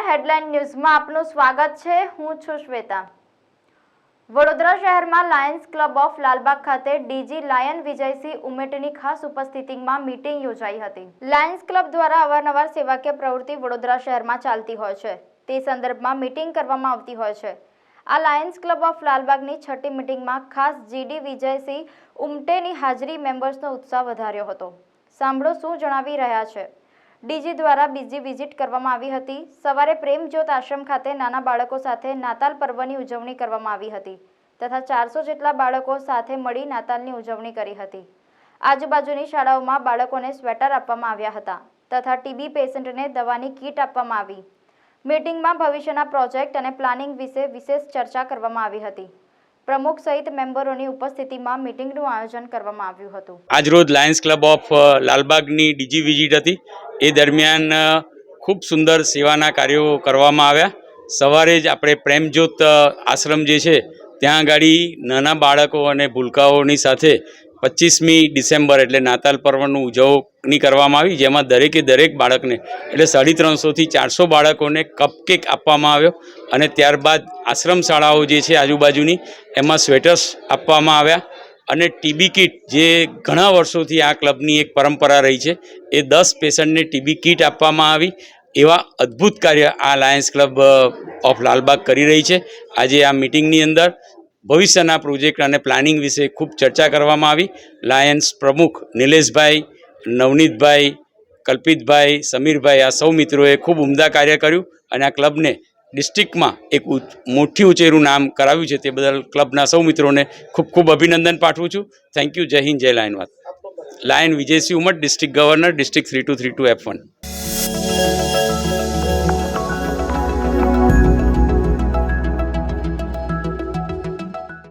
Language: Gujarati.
હેડલાઇન ન્યૂઝમાં આપનું સ્વાગત છે. હું છું શ્વેતા. વડોદરા શહેરમાં લાયન્સ ક્લબ ઓફ લાલબાગ ખાતે ડીજી લાયન વિજયસિંહ ઉમેટની ખાસ ઉપસ્થિતિમાં મીટિંગ યોજાઈ હતી. લાયન્સ ક્લબ દ્વારા અવારનવાર સેવાકીય પ્રવૃત્તિ વડોદરા શહેરમાં ચાલતી હોય છે. તે સંદર્ભમાં મીટિંગ કરવામાં આવતી હોય છે. આ લાયન્સ ક્લબ ઓફ લાલબાગની છઠ્ઠી મીટિંગમાં ખાસ જીડી વિજયસિંહ ઉમટેની હાજરી મેમ્બર્સનો ઉત્સાહ વધાર્યો હતો. સાંભળો શું જણાવી રહ્યા છે. ડીજી દ્વારા બીજી વિઝિટ કરવામાં આવી હતી. સવારે પ્રેમજ્યોત આશ્રમ ખાતે નાના બાળકો સાથે નાતાલ પર્વની ઉજવણી કરવામાં આવી હતી તથા ચારસો જેટલા બાળકો સાથે મળી નાતાલની ઉજવણી કરી હતી. આજુબાજુની શાળાઓમાં બાળકોને સ્વેટર આપવામાં આવ્યા હતા તથા ટીબી પેશન્ટને દવાની કીટ આપવામાં આવી. મીટિંગમાં ભવિષ્યના પ્રોજેક્ટ અને પ્લાનિંગ વિશે વિશેષ ચર્ચા કરવામાં આવી હતી. પ્રમુખ સહિત મેમ્બરોની ઉપસ્થિતિમાં મીટિંગનું આયોજન કરવામાં આવ્યું હતું. આજરોજ લાયન્સ ક્લબ ઓફ લાલબાગની ડીજી વિઝિટ હતી. એ દરમિયાન ખૂબ સુંદર સેવાના કાર્યો કરવામાં આવ્યા. સવારે જ આપણે પ્રેમજ્યોત આશ્રમ જે છે, ત્યાં આગળ નાના બાળકો અને ભૂલકાઓની સાથે પચીસમી ડિસેમ્બર એટલે નાતાલ પર્વનું ઉજવણી કરવામાં આવી, જેમાં દરેકે દરેક બાળકને, એટલે સાડી ત્રણસોથી ચારસો બાળકોને કપકેક આપવામાં આવ્યો અને ત્યારબાદ આશ્રમ શાળાઓ જે છે આજુબાજુની, એમાં સ્વેટર્સ આપવામાં આવ્યા. અને ટીબી કિટ જે ઘણા વર્ષોથી આ ક્લબની એક પરંપરા રહી છે, એ દસ પેશન્ટને ટીબી કિટ આપવામાં આવી. એવા અદ્ભુત કાર્ય આ લાયન્સ ક્લબ ઓફ લાલબાગ કરી રહી છે. આજે આ મિટિંગની અંદર ભવિષ્યના પ્રોજેક્ટ અને પ્લાનિંગ વિશે ખૂબ ચર્ચા કરવામાં આવી. લાયન્સ પ્રમુખ નિલેશભાઈ, નવનીતભાઈ, કલ્પિતભાઈ, સમીરભાઈ આ સૌ મિત્રોએ ખૂબ ઉમદા કાર્ય કર્યું અને આ ક્લબને ડિસ્ટ્રિક્ટમાં એક મોટી ઉંચેરું નામ કરાવ્યું છે તે બદલ ક્લબના સૌ મિત્રોને ખૂબ ખૂબ અભિનંદન પાઠવું છું. થેન્ક યુ જય હિન્દ, જય લાયનવાદ lion Vijaysinh Umat district governor, district three two three two F one.